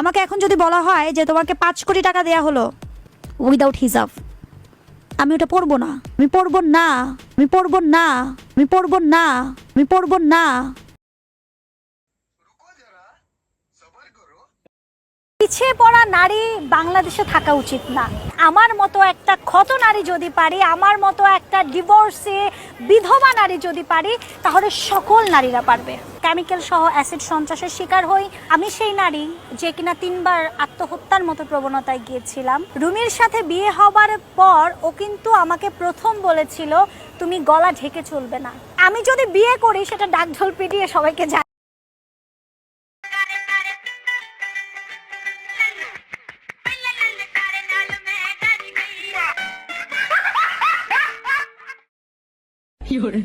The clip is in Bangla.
আমাকে এখন যদি বলা হয় যে তোমাকে পাঁচ কোটি টাকা দেয়া হলো উইদাউট হিসাব আমি ওটা পড়ব না। আমি পড়ব না, আমি পড়ব না, আমি পড়ব না, আমি পড়ব না। পিছিয়ে পড়া নারী বাংলাদেশে থাকা উচিত না। আমার মতো একটা ক্ষত নারী যদি পারি, আমার মতো একটা ডিভোর্সে বিধবা নারী যদি পারি, তাহলে সকল নারীরা পারবে। কেমিক্যাল সহ অ্যাসিড সন্ত্রাসের শিকার হই। আমি সেই নারী যে কিনা তিনবার আত্মহত্যার মতো প্রবণতায় গিয়েছিলাম। রুমির সাথে বিয়ে হবার পর ও কিন্তু আমাকে প্রথম বলেছিল, তুমি গলা ঢেকে চলবে না। আমি যদি বিয়ে করি, সেটা ডাকঢোল পিটিয়ে সবাইকে 夜。